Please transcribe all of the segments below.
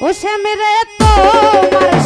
ও শ্যামরে তোমার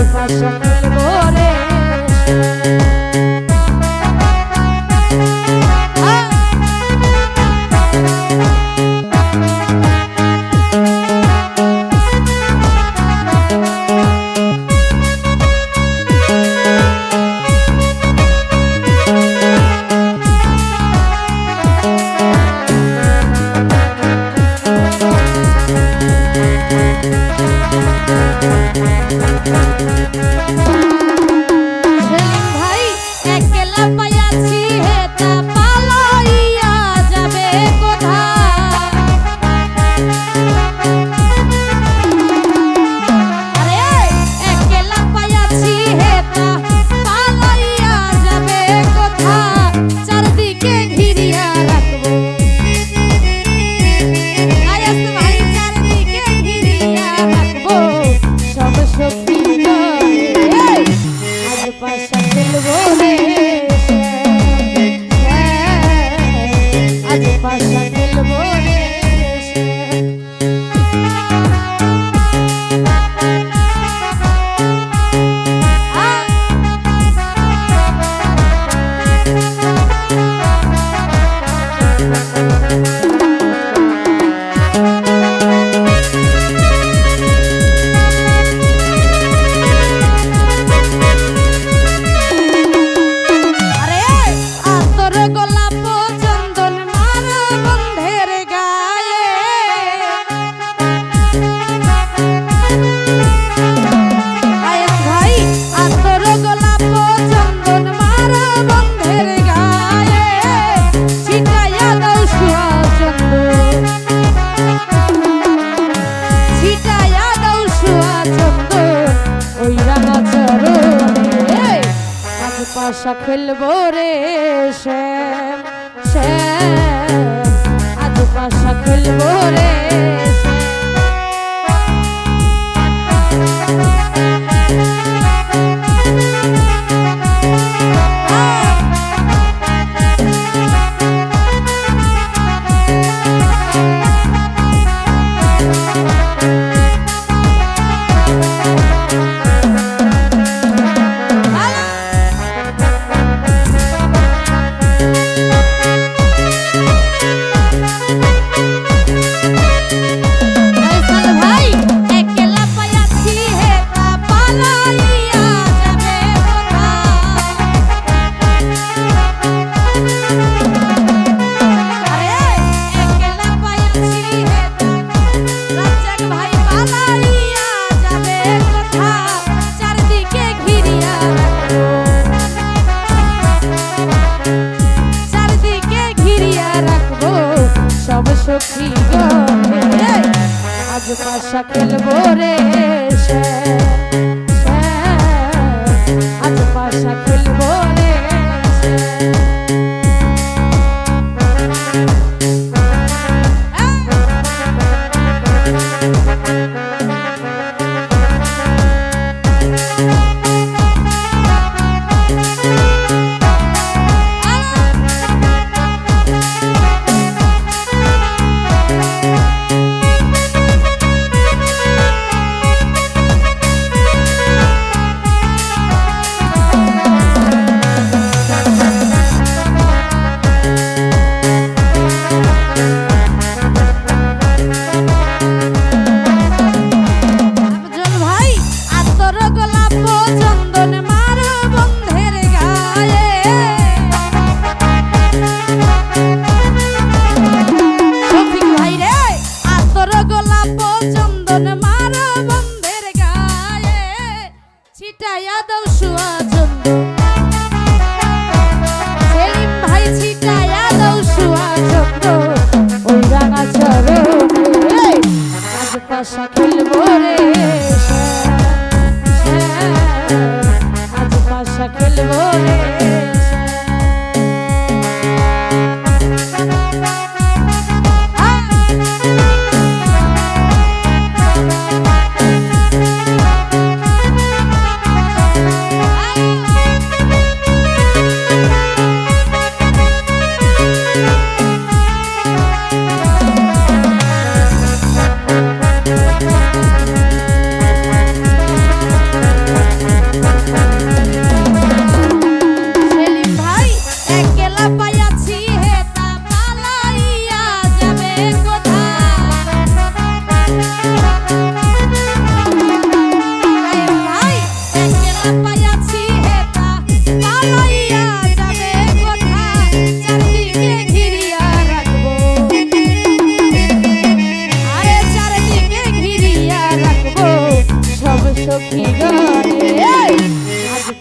আজ পাশা খেলব তামাশা খেলব রে শ্যাম শ্যাম আজ তামাশা খেলব রে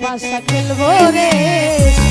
পাশা খেলব রে।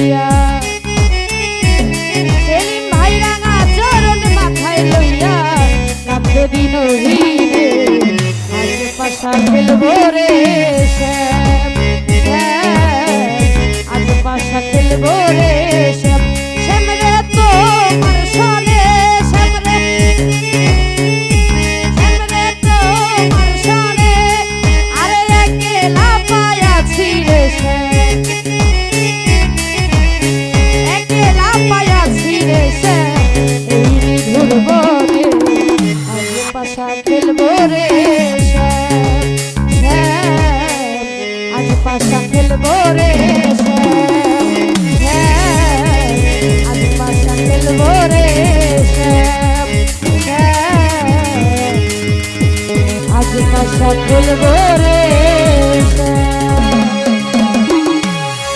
দিয়া সেলিম ভাই রাঙা চরণ মাথায় লইয়া কাঁদতে দিন হিরে পাশা খেলব রে শ্যাম। আজ পাশা খেলব রে